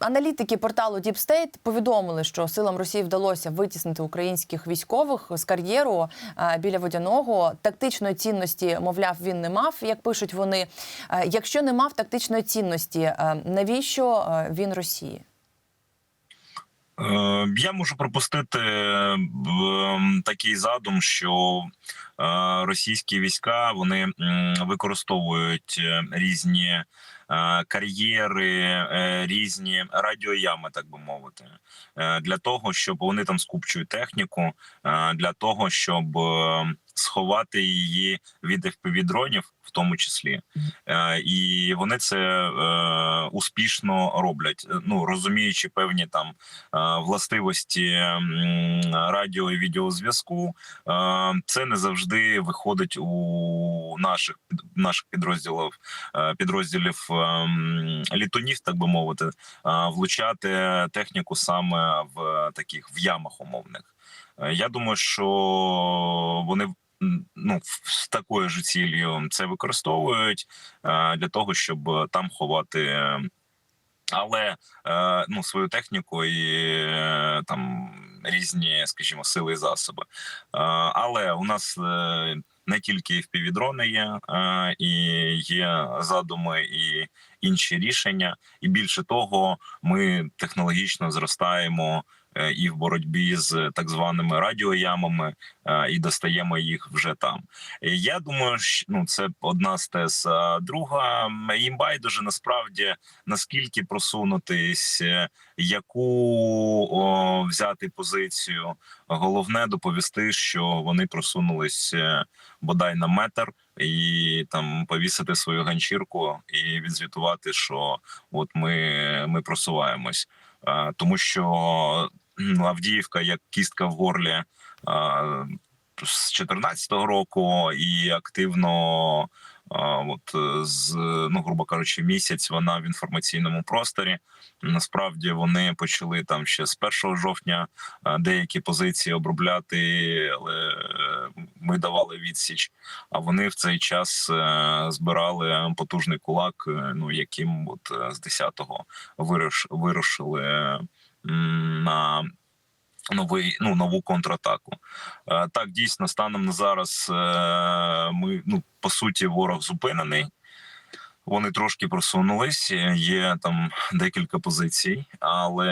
Аналітики порталу Deep State повідомили, що силам Росії вдалося витіснити українських військових з кар'єру е, біля водяного. Тактичної цінності, мовляв, він не мав, як пишуть вони. Е, Якщо не мав тактичної цінності, е, навіщо він Росії? Я можу пропустити такий задум, що російські війська вони використовують різні кар'єри, е, різні радіоями, так би мовити, е, для того, щоб вони там скупчують техніку, е, для того, щоб е, сховати її від FPV-дронів, в тому числі. Е, І вони це е, успішно роблять. Ну розуміючи певні там е, властивості радіо і відеозв'язку, це не завжди виходить у наших наших підрозділів підрозділів ем, літунів, так би мовити, влучати техніку саме в таких в ямах умовних. Я думаю, що вони ну з такою ж цілею це використовують е, для того, щоб там ховати. але е, ну свою техніку і е, там різні, скажімо, сили і засоби. Але у нас не тільки впівдрони є, і є задуми і інші рішення. І більше того, ми технологічно зростаємо і в боротьбі з так званими радіоямами, е, і достаємо їх вже там. Я думаю, що ну це одна з тез. А друга їм байдуже насправді наскільки просунутись, е, яку о, взяти позицію. Головне доповісти, що вони просунулись е, бодай на метр, і там повісити свою ганчірку і відзвітувати, що от ми, ми просуваємось, Е, тому що Авдіївка як кістка в горлі. З 2014 року і активно от з ну грубо кажучи, місяць вона в інформаційному просторі. Насправді вони почали там ще з 1 жовтня деякі позиції обробляти, але е, ми давали відсіч. А вони в цей час е, збирали потужний кулак, е, ну яким от з 10-го вируш, вирушили на. Новий ну нову контратаку. Е, Так, дійсно, станом на зараз е, ми ну по суті ворог зупинений. Вони трошки просунулись. Є там декілька позицій, але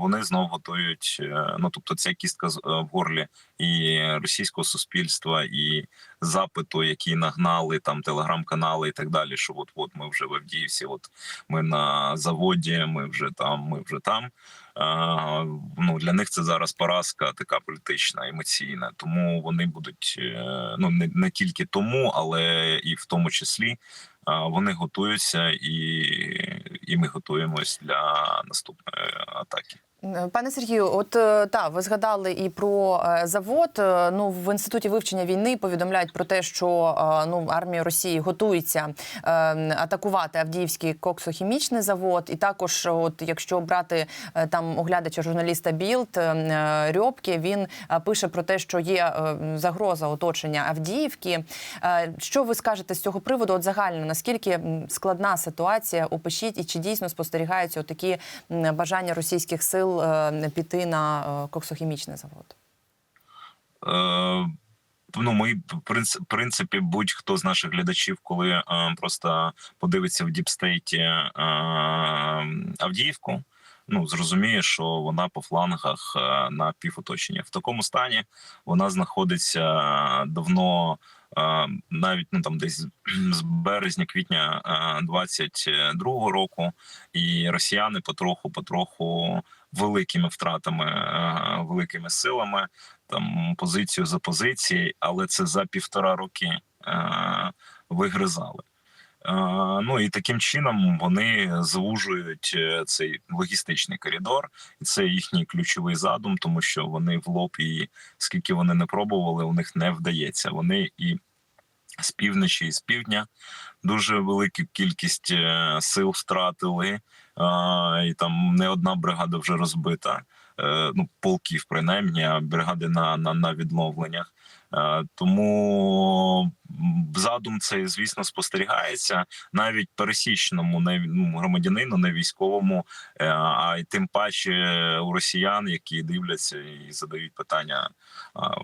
вони знов готують. е, Ну тобто, ця кістка е, в горлі і російського суспільства, і запиту, які нагнали там телеграм-канали і так далі. Що от от ми вже в Авдіївсі, от ми на заводі, ми вже там, ми вже там. Е, ну для них це зараз поразка така політична, емоційна. Тому вони будуть е, ну не, не тільки тому, але і в тому числі вони готуються, і, і ми готуємось для наступної атаки. Пане Сергію, от е, та ви згадали і про е, завод. Е, Ну в інституті вивчення війни повідомляють про те, що ну армія Росії готується е, атакувати Авдіївський коксохімічний завод. І також, от якщо брати там оглядача журналіста Білд Рьобки, він пише про те, що є загроза оточення Авдіївки. Що ви скажете з цього приводу? От загально наскільки складна ситуація? Опишіть і чи дійсно спостерігаються такі бажання російських сил е, піти на е, коксохімічний завод? Е, Ну, ми в принц- принципі, будь-хто з наших глядачів, коли е, просто подивиться в діпстейті е, Авдіївку, ну зрозуміє, що вона по флангах е, на півоточення. В такому стані вона знаходиться давно, навіть ну там десь з березня, квітня 22-го року, і росіяни потроху, потроху великими втратами, великими силами там позицію за позицією, але це за півтора роки вигризали. Ну і таким чином вони звужують е, цей логістичний коридор, і це їхній ключовий задум, тому що вони в лоб і скільки вони не пробували, у них не вдається. Вони і з півночі, і з півдня дуже велику кількість е, сил втратили, і там не одна бригада вже розбита. Е, Ну, полків, принаймні, а бригади на, на, на відновленнях. Е, Тому задум цей, звісно, спостерігається навіть пересічному не ну, громадянину, не військовому, е, а й тим паче у росіян, які дивляться і задають питання: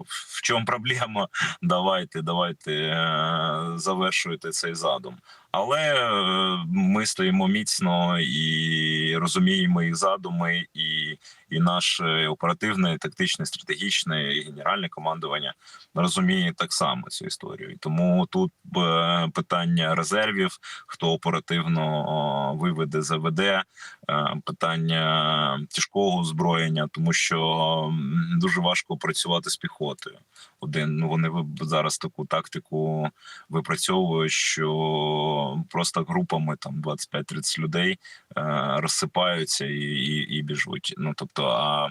в чому проблема? Давайте, давайте е, завершуйте цей задум. Але е, ми стоїмо міцно і розуміємо їх задуми, і, і наше оперативне, тактичне, стратегічне і генеральне командування розуміє так само цю історію. І тому тут е, питання резервів, хто оперативно виведе, заведе, е, питання тяжкого озброєння, тому що дуже важко працювати з піхотою. Один ну вони зараз таку тактику випрацьовують, що просто групами там 25-30 людей е, розсипаються і, і, і біжуть. Ну тобто, а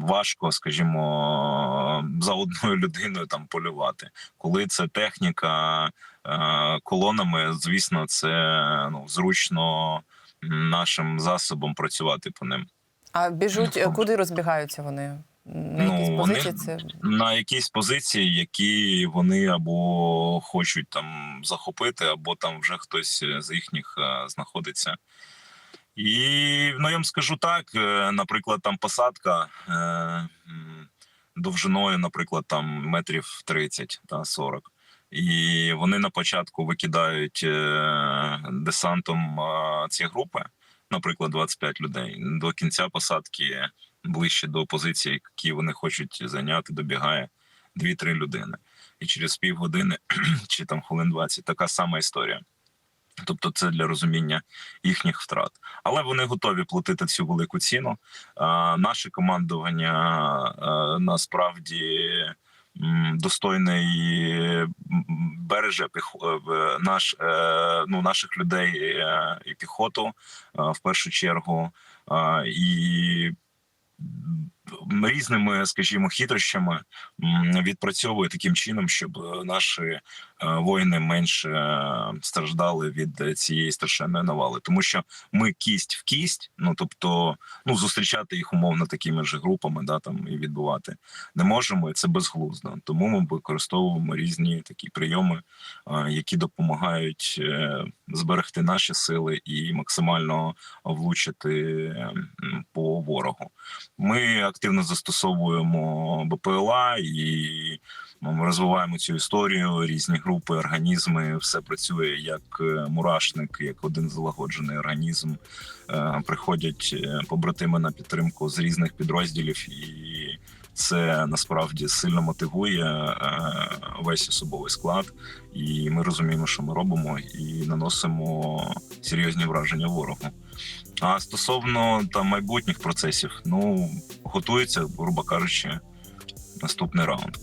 важко, скажімо, за одною людиною там полювати. Коли це техніка е, колонами, звісно, це ну зручно нашим засобом працювати по ним. А біжуть, куди розбігаються вони? На Ну, якісь позиції це на якісь позиції, які вони або хочуть там захопити, або там вже хтось з їхніх е, знаходиться. І ну я вам скажу так: е, наприклад, там посадка е, довжиною, наприклад, там метрів 30 та 40. І вони на початку викидають десантом ці групи, наприклад, 25 людей. До кінця посадки ближче до позиції, які вони хочуть зайняти, добігає 2-3 людини. І через півгодини чи там хвилин 20 така сама історія. Тобто, це для розуміння їхніх втрат, але вони готові платити цю велику ціну. А, наше командування а, насправді м, береже піх- е, наш е, ну наших людей е, і піхоту е, в першу чергу. І різними, скажімо, хитрощами відпрацьовує таким чином, щоб е, наші е, воїни менше е, страждали від цієї страшенної навали, тому що ми кість в кість, ну тобто, ну зустрічати їх умовно такими ж групами, да там і відбувати не можемо, і це безглуздо. Тому ми використовуємо різні такі прийоми, які допомагають зберегти наші сили і максимально влучити по ворогу. Ми активно застосовуємо БПЛА і ми розвиваємо цю історію. Різні групи, організми, все працює як е, мурашник, як один залагоджений організм. Е, Приходять е, побратими на підтримку з різних підрозділів, і це насправді сильно мотивує е, весь особовий склад. І ми розуміємо, що ми робимо, і наносимо серйозні враження ворогу. А стосовно там майбутніх процесів, ну готується, грубо кажучи, наступний раунд.